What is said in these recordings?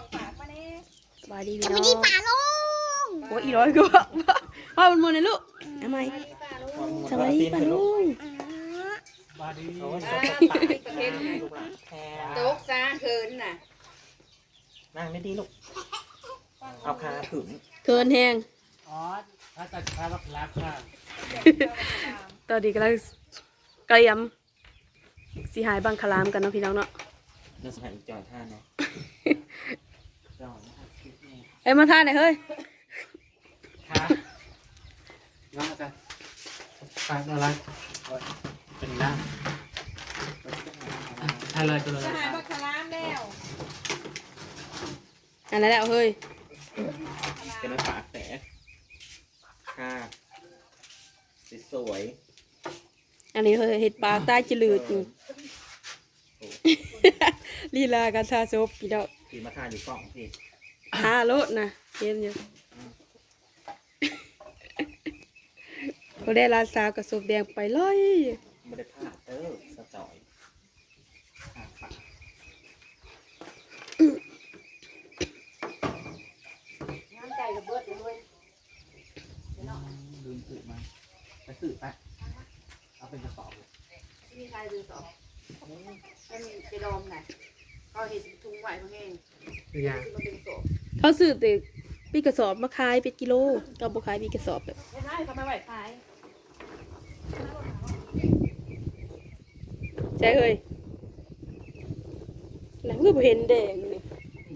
องฝากมาเน่สบายดีพี่สน้วัอสดีงป่าลุงโอ้ยอีร้อยก็พ่อมันมันเลยลูกทำไมสบายดีป่ะลุงบาดีโอ้ยสดตายลูกหลานแทนโต๊ะซาเคินน่ะนั่งได้ดีลูกเอาขาถึงเคินแหงอ๋อถ้าจะพารักรักค่ะตอนนี้กำลังเตรียมสีหายบังคลามกันเนาะพี่น้องเนาะเดินสถานีจอดท่าเนาะ จอดนะครับคลิปนี้เอ้ยมาท่าไหนอยเฮ้ยค่ะน้องอาจารย์ฝากอะไรเป็นหน้าอะไรตัวอะไรจะหายบักคลามแล้วอันนั้นแหละเฮ้ยเป็นไม้ปากแตกค่ะสวยอันนี้เฮ้ยเห็ดปลาใต้จลืดอยู่ลีลาการทาซบพี่น้อง ๆทีมาทานอยู่กล่องพี่หาโลดนะเย็นอยู่เขาได้ร้านสาวกับซบแดงไปเลยไม่ได้พลาดเออสะจอยค่ะปากน้ำใจกับเบิดเลยลืมสื่อมาไปสื่อไปเอาเป็นกระสอบเลยมีใครดูสอบเป็นจะดมน่ะ เขาเห็นถุงไหวเขาเองหรือยังที่มันเป็นศพเขาซื้อแต่ปีกระสอบมาขายเป็นกิโลก็บ่ขายปีกระสอบแบบไม่ได้เขาไม่ไหวขายใช่เฮ้ยแล้วก็บ่เห็นแดงนี่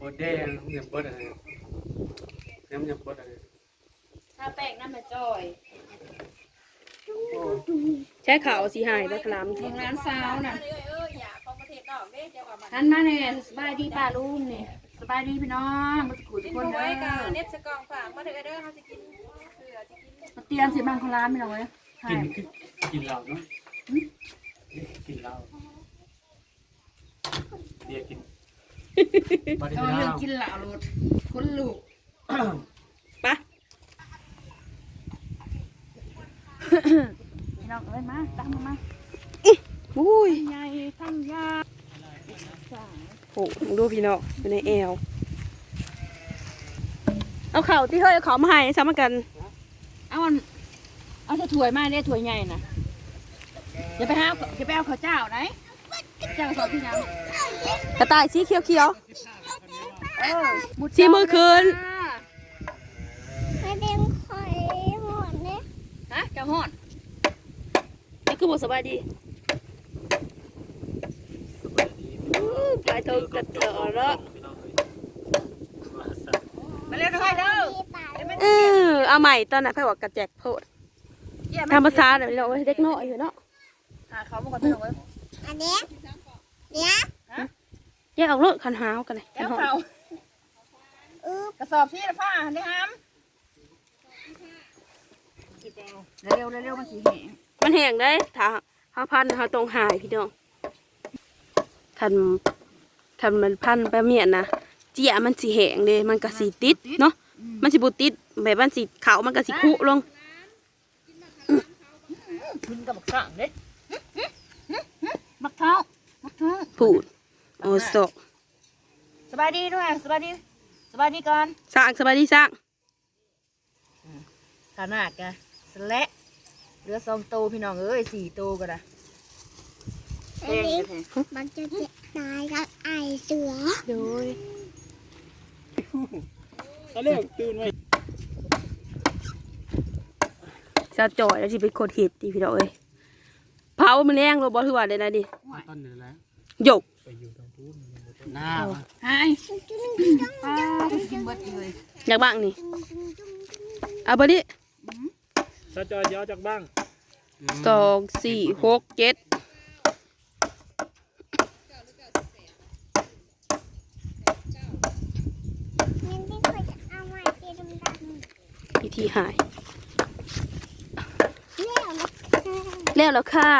บดแดงยำบดอะไรน้ำยำบดอะไรถ้าแป้งน้ำมันจอยใช้ขาวสีหายบังคลามโรงงานสาวน่ะเอ้ยเอ้ยอย่าของประเทศนอกเด้เจ้าว่ามันท่านมาเนี่ยสบายดีป้าลุงเนี่ยสบายดีพี่น้องมาสกุลทุกิกินนบ่บ่คนไว้เด้กะอเน็บสกองฝากมาเด้อเด้อเฮาสิกินเสือสิกินมาเตรียมสิบังคลามพี่น้องเว้ยกินกินเหล้าเนาะกินเหล้าเบียร์กินบาดีเอาเหเรื่องล้ากินเหล้าโลดคนลูกปะพี่น้องเอ้ยมาตามมามาอุ้ยใหญ่ทั้งยา โหมึงดูพี่น้องอยู่ในแอวเอาเข่าที่เฮ้ยเอาเข่ามาให้ซ้ำกัน เอามันเอาถ้าถ้วยมาเนี่ยถ้วยใหญ่น่ะอย่าไปหาอย่าไปเอาข้าวเจ้าไหนเจ้าสอบพี่ยังกระต่ายสีเขียวเขียวเออหดสีมือคืนไม่เด้งคอยหมดเนี่ยฮะเจ้าฮอดๆนี่คือบ่สบายดี อื้อไปเถอะกระเถอะละมาเร็วด้วยเด้อเออเอาใหม่ตอนนั้นไผว่ากระแจกโพดธรรมศาสตร์เดี๋ยวเราเด็กน้อยอยู่เนาะเขามาก่อนพี่น้องเอ้ยอันนี้เนี้ยแยกออกรถคันหาวกันเลยขันหาวเขากระสอบที่ละฟ้าได้ห้ามเร็วเร็วมันสีแห้งมันแห้งได้ถ้าห้าพันห้าตรงหายพี่น้องคัน คันมันพันไปเมียนนะเจียมันสีแห้งเลยมันก็สีติดเนาะมันสิบุติดแบบมันสีขาวมันก็สีคุลงกินกับบักสั่งเด็ดบักเท้าบักเท้าผูดโอ้สกสบายดีด้วยสบายดีสบายดีก่อนสร้างสบายดีสร้างขนาดกะสละเหลือสองตัวพี่น้องเอ้ยสี่ตัวก็ได้ อันนี้มันจะเจ็บตายกับไอเสือโดยเขาเรียกตื่นไว้จะจ่อยแล้วสิเป็นคนเห็ดดีพี่น้องเอ้ยเผามันแรงโรบอถือว่าได้นะดิต้นนี่แหละหยกไปอยู่ตรงนู้นหน้าหายป้ากินเบิดเลยอยากบ้างนี่เอาไปดิสะจอยย้อจากบ้างสองสี่หกเจ็ด มันไม่เคยจะเอาไม้สีดำ พิธี หายๆเนี่ยนะแล้วแล้วค่ะ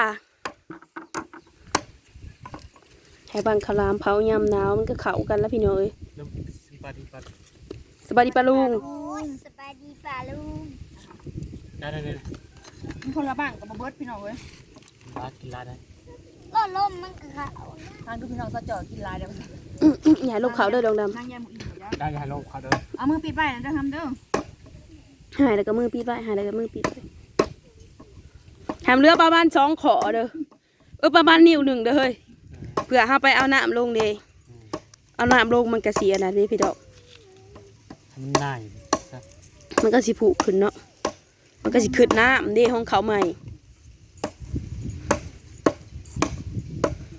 ให้บังคลามเผายำหนาวมันก็เข้ากันแล้วพี่น้องเอ้ยแล้วสิปาดีปาดสบายดีปะลุงโอ้ยสบายดีป่าลุงได้ได้ได้มันคนละบ้างกับเบิดพี่น้องเว้ยลาดกินลาดได้ก็ล่มมันก็เขาทางดูพี่น้องสะจอดกินลายเดี๋ยวอื้ออื้ออย่าให้ลูกเขาเด้อดองดนางแยมอิ่มได้อย่าให้ลงเขาเด้อเอามือปิดไว้นะเด้อทำเด้อ หายแล้วก็มือปิดไว้หายแล้วก็มือปิดไว้แถมเหลือประมาณสองขอเด้อเออประมาณนิ้วหนึ่งเด้อเฮ้ยเพื่อห้าไปเอาน้ำลงเด้เอาน้ำลงมันกระเสียนะนี่พี่ดอกให้มันง่ายซะมันก็สิผุขึ้นเนาะมันก็สิขึ้นน้ำเด้ของเขาใหม่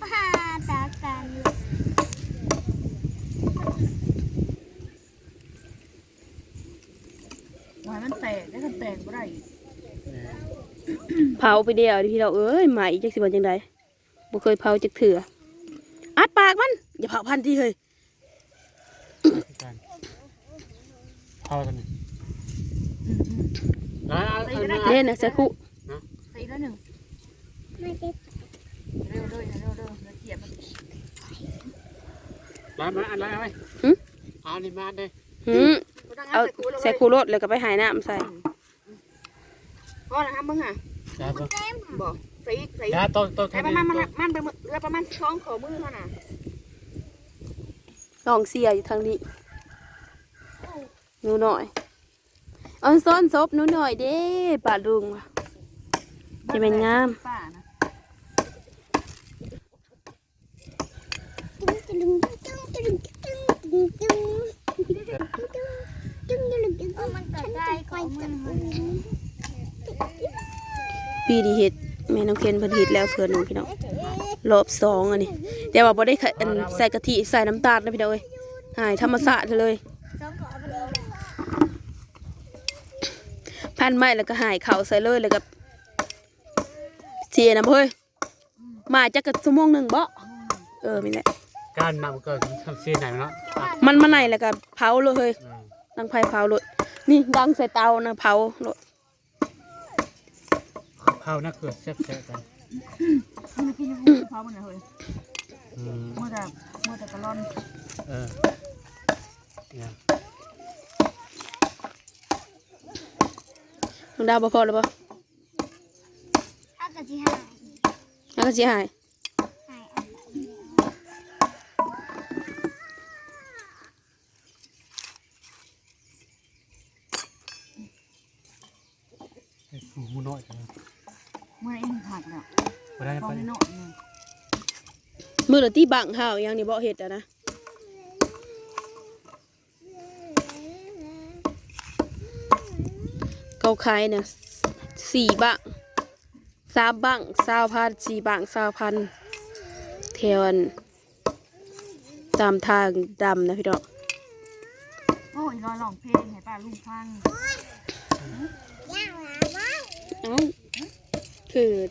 ป้าตากัน หวายมันแตกได้คันแตกบ่ได้เออเผาไปเดียวดิพี่ดอกเอ้ยใหม่จักสิบ่จังไดบ่เคยเผาจักเถื่ออัดปากมัน อย่าเผาพันทีเฮ้ยกันพอกันนี่แล้วเอาเอาเอาเล่นนะสักครู่ใส่อีกแล้วหนึ่งไม่ได้เร็วเลยเร็วเร็วเร็วเกียบมันแล้วมาอันแล้วเอาไว้เอานี่มาเด้อ หืมบ่ต้องเอาเอาใส่กูแล้วใส่คูรถแล้วก็ไปหายน้ำใส่พ่อนะครับมึงอะได้บ่บอกใส่อีกใส่อีกได้ต้นต้นใส่เท่าประนี้มาณมันต้นมันไปเรือประมาณช่องขอมือเท่าน่ะลองเสียอยู่ทางนี้หนูหน่อยเอันซ้อนซบหนูหน่อยเด้ป่าลุงว่ะจะเป็นงามป้านะ ได้ของมันปีนี้เห็ดแม่น้องเคนเพิ่นเห็ดแล้วเทื่อหนึงพี่น้องรอบสองอันนี้แต่ว่าบ่ได้ใส่อันใส่กะทิใส่น้ำตาลนะพี่น้องเอ้ยหายธรรมชาติเลยต้องขอไปเลยพันไม้แล้วก็หายเข่าใส่เลยแล้วก็เสียน้ำเฮ้ยมาจักกะชั่วโมงหนึ่งบ่เออนี่แหละการนำเกิดทำซีนไหนเนาะอะมันมาไหนแล้วก็เผาเลยเฮ้ยอืมดังไฟเผาเลย นี่ดังใส่เตานะเผาเลยข้าวน่าเกิดแซ่บๆกันมันกินอยู่พร้อมมันนะเฮ้ยอืมเมื่อแต่เมื่อแต่กะล่อนเออเนี่ยน้องดาวบ่พอหรือเปล่าถ้ากะทิหายแล้วก็สิหาย หายอัน ไอ้ผูห มูน้อยจังเมื่อเองผัดน่ะบ่ได้ฟองไปนิโน่เนี่ยมือละที่บังเฮาอย่างนี้บ่เฮ็ดอะนะเขาขายเนี่ยสี่บังสามบังสาวพันสี่บังสาวพันแถวอันตามทางดำนะพี่ดอกโอ้ยรอยร้องเพลงให้ป้าลุงฟังย่างหลาบ้างเอ้าคืน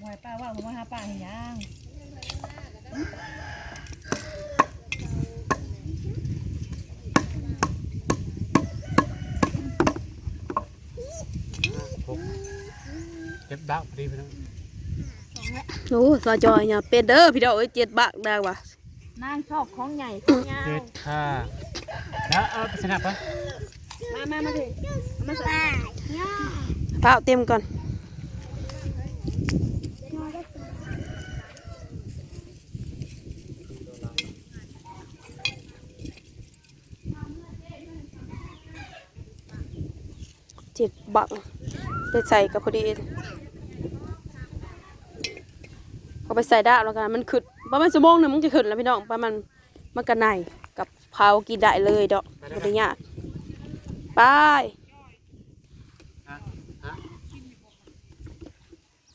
มวยป้าว่าผมว่าหาป้าเห็นยังเก็บดักพอดีไปแล้วโอ้สาจอยเนี่ยเป็นเด้อพี่ดอกเอ้ยเจ็ดบักได้ว่ะนางชอบของใหญ่ของยาเจ็วดค่ะแล้วเอาไปสนับปะ มามามาดิมาใส่ป้าย่อเปล่าเต็มก่อนเจ็ดบักไปใส่กับพอดีเอาไปใส่ได้แล้วกันมันขึ้นประมาณชั่วโมงหนึ่งมันจะขึ้นแล้วพี่น้องประมาณมันกระไนกับเผากินได้เลยดอกบริญาต ไปฮะฮะ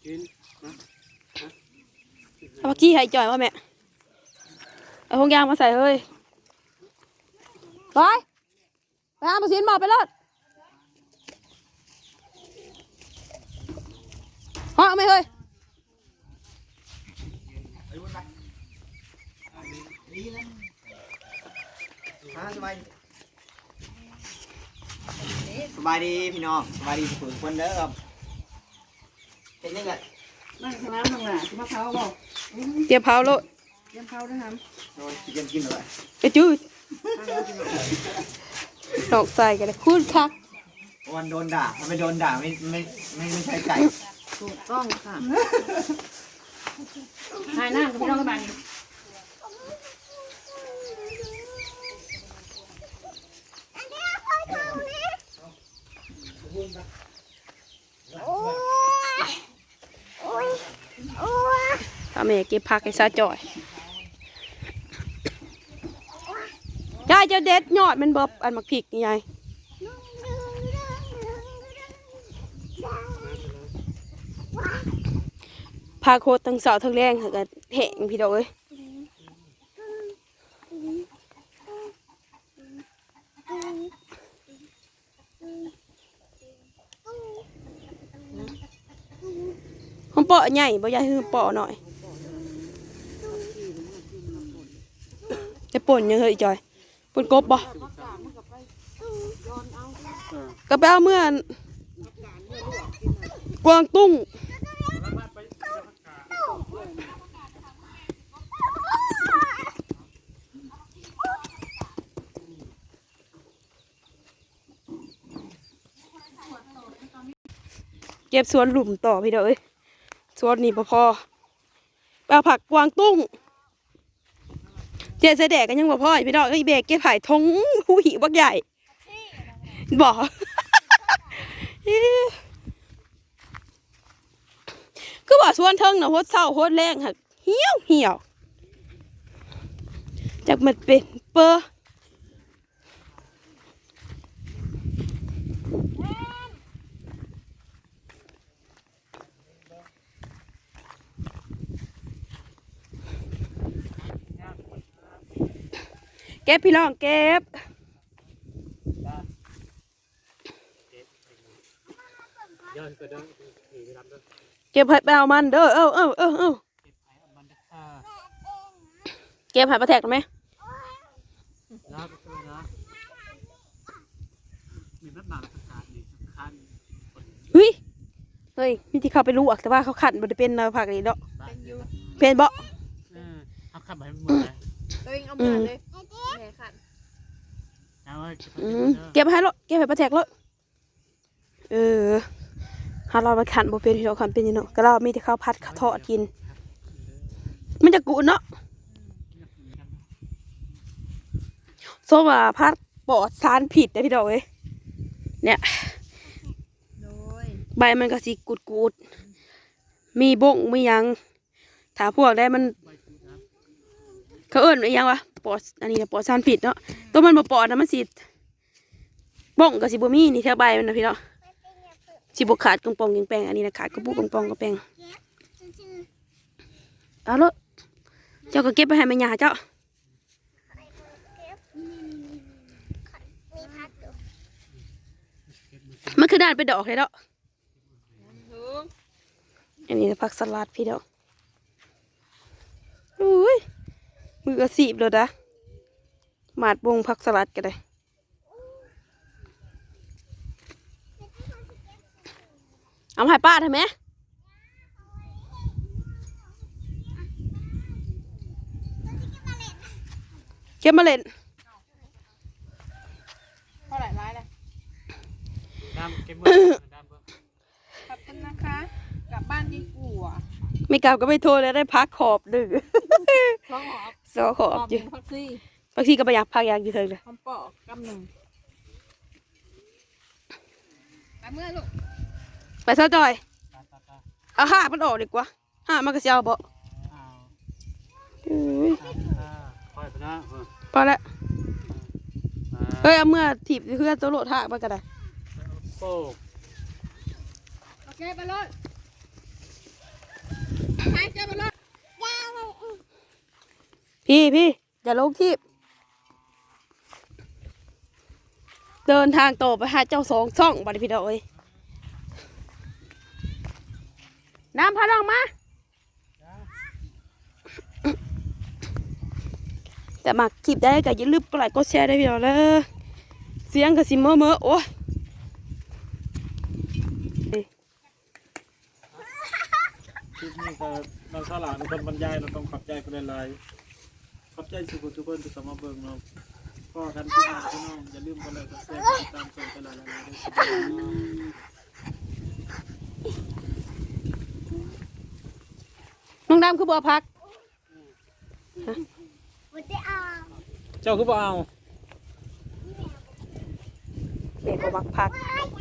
กินนะเอาพักกี้ให้จ่อยว่าแม่ เอาพงยางมาใส่เฮ้ยไปไปหาปสินบอไปเลยฮะเอาไม่เฮ้ยสบายส บายดีพี่น้องสบายดีทุกคนเด้อครับเป็นยังไงนั่งข้างน้ำนั่งหน่ะมะพร้าวบอกเตรียมเผาโลดเยี่ยมเผาด้วยครับโดนกินกินเลยไปจืดดอกใส่กันเลยคูดคักวันโดนด่ามันไม่โดนด่าไม่ไม่ไม่ไม่ใช่ไก่ถูกต้องค่ะหายหน้ากับพี่น้องกันบ้าง เอาแม่เก็บผักให้ซาจอยยายจะเด็ดยอดมันบ่อันมักพริกนี่ยายพาโคตรทั้งเสาทั้งแรงก็แห้งพี่ดอกเอ้ยห้องเปาะใหญ่บ่ยายคือเปาะหน่อย จะป่นยังเฮ้ยจอยป่นกบบ่ก็ไปเอาเมื่อนกวางตุ้งเก็บสวนหลุมต่อพี่เด้อเอ้ยสวนนี่บ่พอไปเอาผักกวางตุ้ง เจ๊เสแดกกันยังบ่พออีกพี่น้องเอ้ยเบกเก็บไผ่ทงหูหิบักใหญ่บอกก็บอกสวนเทิงนะโฮดเศร้าโฮดแรงหักเหี่ยวเหี่ยวจากมันเป็นเปอร์ เก็บพี่น้องเก็บย้อนไปเด้อหนีไปรับเด้อเก็บให้ไปเอามันเด้อเอ้าเอ้าเอ้าเอ้าเก็บไผ่เอามันได้ค่ะเก็บให้ประแทกไหมนะไปเลยนะมีนัดหนาประกาศนี่สำคัญเฮ้ยเฮ้ยมีที่เขาไปลวกแต่ว่าเขาขัดบ่ได้เป็นเนาะผักนี่เนาะบ้านเป็นบ่เออเอาขับไปให้หมดเลยตัวเองเอาเมือเลยแม่ขันเอาไว้เก็บไว้อืเก็บมไว้เด้อเก็บให้รถเก็บให้ประแทกรถเออหาเรามาขันบ่เป็นที่เราขันเป็นอยู่เนาะก็เรามีแต่ข้าวผัดข้าวทอดกิน มันจะกุเนาะโซว่าผัดปอดสารผิดนะพี่ดอกเอ้ยเนี่ยใบมันก็สิกุดกุดมีบงมียัง ถาพวกได้มัน เขาเอิ้นว่าอิหยังวะ ปอดอันนี้นะปอดสารผิดเนาะตัวมันบ่ปอดนะมันสิบงก็สิบมีนี่แถวใบมันนะพี่เนาะสิบขาดกงปองกงแปงอันนี้นะขาดกระปุกกงปองกงแปงเอาละเจ้าก็เก็บไปให้แม่ยาเจ้ามีพักอยู่มันคือด้านไปดอกเลยเนาะอันนี้นะผักสลัดพี่เนาะอุ้ย มือกระสีบเลยนะหมาดบงผักสลัดกันเลยเอามาให้ป้าทำไหมเก็บมาเล่นเท่าไหร่ร้ายเลยดำเก็บมือดำเบิ่งขอบคุณนะคะ กลับบ้านดีกว่า ไม่กลับก็ไม่โทรเลยได้พักขอบดึกท้องหอบสอขอบหอบอยู่พักซี่บางทีก็ไปอยากพักอยากอยู่เถิงเลยหอมปอกกำหนึ่งไปเมื่อลูกไปซะจอยตาตาตาเอาห้ามันออกดีกว่าห้ามันก็จะเอาบ่เอาอุ้ยตาตาคอยไปนะเออพอละมาเฮ้ยเอาเมื่อถีบเพื่อนตัวโหลดหักมาก็ได้โป้งโอเคไปเลยไปเจ้าไปเลย พี่พี่อย่าลงทีบเดินทางต่อไปหาเจ้าสองช่องบัดนี้พี่ดอกเอ้ยน้ำพาน้องมา แต่มาคลิปได้ก็อย่าลืมกดไลค์กดแชร์ได้พี่น้องเลยเสียงก็สิเมื่อเมื่อโอ้ย คลิปนี้ก็เราสลาดคนบรรยายเราต้องขอบใจคนหลายๆขอบใจสุขทุกคนที่เข้ามาเบิ่งเราก็กันที่น้องพี่น้องอย่าลืมกันเลยกดแชร์กดติดตามส่งไปหลายๆด้วยน้องดำคือบัวพัก มันจะเอาเจ้าคือบ่เอา เด็กบัวพักไอ้ยันหัวเร็